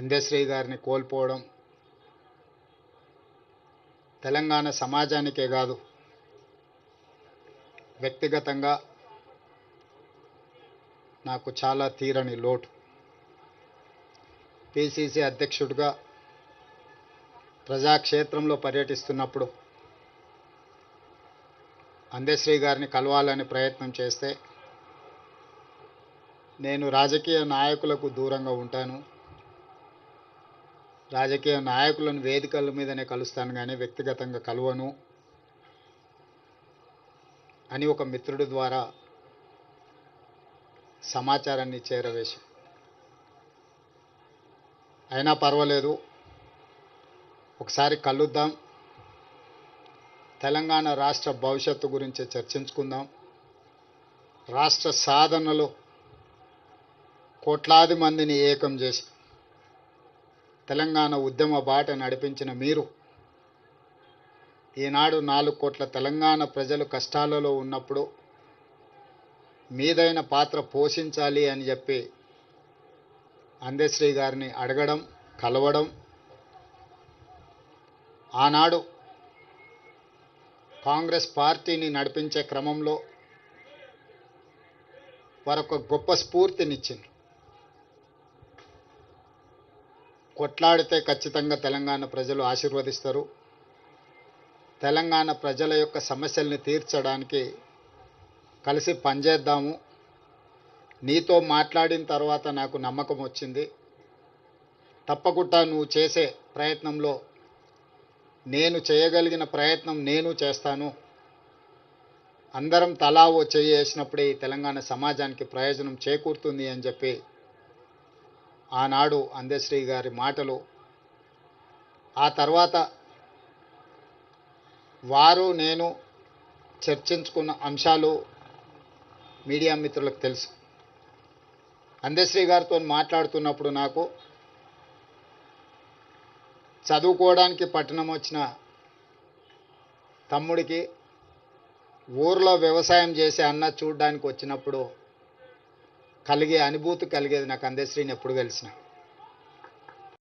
అందశ్రీ గారిని కోల్పోవడం తెలంగాణ సమాజానికే కాదు వ్యక్తిగతంగా నాకు చాలా తీరని లోటు. పిసిసి అధ్యక్షుడిగా ప్రజాక్షేత్రంలో పర్యటిస్తున్నప్పుడు అందశ్రీ గారిని కలవాలని ప్రయత్నం చేస్తే నేను రాజకీయ నాయకులకు దూరంగా ఉంటాను. రాజకీయ నాయకులను వేదికల మీదనే కలుస్తాను కానీ వ్యక్తిగతంగా కలవను అని ఒక మిత్రుడి ద్వారా సమాచారాన్ని చేరవేసి అయినా పర్వాలేదు. ఒకసారి కలుద్దాం. తెలంగాణ రాష్ట్ర భవిష్యత్తు గురించి చర్చించుకుందాం. రాష్ట్ర సాధనలో కోట్లాది మందిని ఏకం చేసి తెలంగాణ ఉద్యమ బాట నడిపించిన మీరు. ఈనాడు నాలుగు కోట్ల తెలంగాణ ప్రజలు కష్టాలలో ఉన్నప్పుడు మీదైన పాత్ర పోషించాలి అని చెప్పి అందశ్రీ గారిని అడగడం కలవడం ఆనాడు కాంగ్రెస్ పార్టీని నడిపించే క్రమంలో వారొక గొప్ప స్ఫూర్తినిచ్చింది. కొట్లాడితే ఖచ్చితంగా తెలంగాణ ప్రజలు ఆశీర్వదిస్తారు. తెలంగాణ ప్రజల యొక్క సమస్యల్ని తీర్చడానికి కలిసి పనిచేద్దాము. నీతో మాట్లాడిన తర్వాత నాకు నమ్మకం వచ్చింది. తప్పకుండా నువ్వు చేసే ప్రయత్నంలో నేను చేయగలిగిన ప్రయత్నం నేను చేస్తాను. అందరం తలా ఓ చెయ్యి వేసినప్పుడే ఈ తెలంగాణ సమాజానికి ప్రయోజనం చేకూరుతుంది అని చెప్పి ఆనాడు అందశ్రీ గారి మాటలు. ఆ తర్వాత వారు నేను చర్చించుకున్న అంశాలు మీడియా మిత్రులకు తెలుసు. అందశ్రీ గారితో మాట్లాడుతున్నప్పుడు నాకు చదువుకోవడానికి పట్టణం వచ్చిన తమ్ముడికి ఊర్లో వ్యవసాయం చేసే అన్న చూడడానికి వచ్చినప్పుడు కలిగే అనుభూతి కలిగేది నాకు అందశ్రీని ఎప్పుడు కలిసిన.